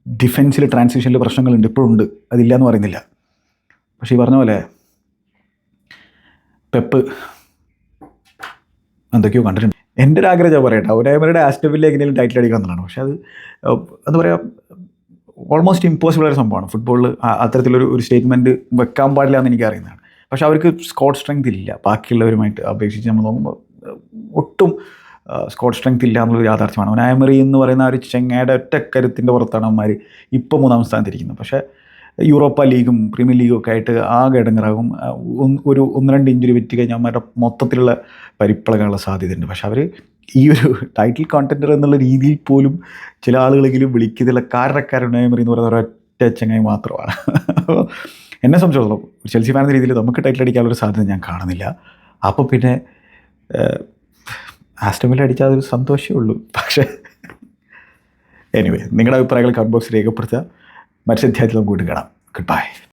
ഡിഫൻസിൽ ട്രാൻസിഷനിൽ പ്രശ്നങ്ങളുണ്ട്. ഇപ്പോഴും ഉണ്ട് അതില്ല എന്ന് പറയുന്നില്ല. പക്ഷേ ഈ പറഞ്ഞ പോലെ പെപ്പ് എന്തൊക്കെയോ കണ്ടിട്ടുണ്ട്. എന്റെ ഒരു ആഗ്രഹം പറയട്ടെ. ഒരേവരുടെ ആസ്റ്റബിൽ എങ്ങനെയും ടൈറ്റിൽ അടിക്കണം എന്നുള്ളതാണ് പക്ഷേ അത് എന്താ പറയുക ഓൾമോസ്റ്റ് ഇമ്പോസിബിൾ ആയ സംഭവമാണ്. ഫുട്ബോളിൽ അത്തരത്തിലൊരു ഒരു സ്റ്റേറ്റ്മെന്റ് വെക്കാൻ പാടില്ല എന്ന് എനിക്ക് അറിയുന്നതാണ് പക്ഷേ അവർക്ക് സ്കോട്ട് സ്ട്രെങ്ത് ഇല്ല. ബാക്കിയുള്ളവരുമായിട്ട് അപേക്ഷിച്ച് നമ്മൾ നോക്കുമ്പോൾ ഒട്ടും സ്കോട്ട് സ്ട്രെങ്ത് ഇല്ല എന്നുള്ളൊരു യാഥാർത്ഥ്യമാണ്. ഒനായമറി എന്ന് പറയുന്ന ആ ഒരു ചെങ്ങയുടെ ഒറ്റക്കരുത്തിന്റെ പുറത്താണ് അവന്മാർ ഇപ്പോൾ മൂന്നാം സ്ഥാനത്തിരിക്കുന്നത് പക്ഷേ യൂറോപ്പ ലീഗും പ്രീമിയർ ലീഗും ഒക്കെ ആയിട്ട് ആകെ ഇടങ്ങറാകും. ഒരു ഒന്ന് രണ്ട് ഇഞ്ചുറി വെറ്റ് കഴിഞ്ഞാൽ അവരുടെ മൊത്തത്തിലുള്ള പരിപ്പിളകാനുള്ള സാധ്യതയുണ്ട്. പക്ഷെ അവർ ഈ ഒരു ടൈറ്റിൽ കോണ്ടന്റർ എന്നുള്ള രീതിയിൽ പോലും ചില ആളുകളെങ്കിലും വിളിക്കുന്നതിലുള്ള കാരണക്കാരുണ്ടായി എന്ന് പറയുന്ന ഒരൊറ്റ ചങ്ങായി മാത്രമാണ്. അപ്പോൾ എന്നെ സംബന്ധിച്ചിടത്തോളം ചെൽസി ഫാൻ എന്ന രീതിയിൽ നമുക്ക് ടൈറ്റിൽ അടിക്കാനുള്ള ഒരു സാധ്യത ഞാൻ കാണുന്നില്ല. അപ്പോൾ പിന്നെ ആസ്റ്റമിൽ അടിച്ചാൽ അതൊരു സന്തോഷമേ ഉള്ളൂ. പക്ഷേ എനിവേ നിങ്ങളുടെ അഭിപ്രായങ്ങൾ കമന്റ് ബോക്സിൽ രേഖപ്പെടുത്തുക. മത്സ്യാധ്യായത്തിൽ നമുക്ക് വീണ്ടും കാണാം ഗുഡ് ബൈ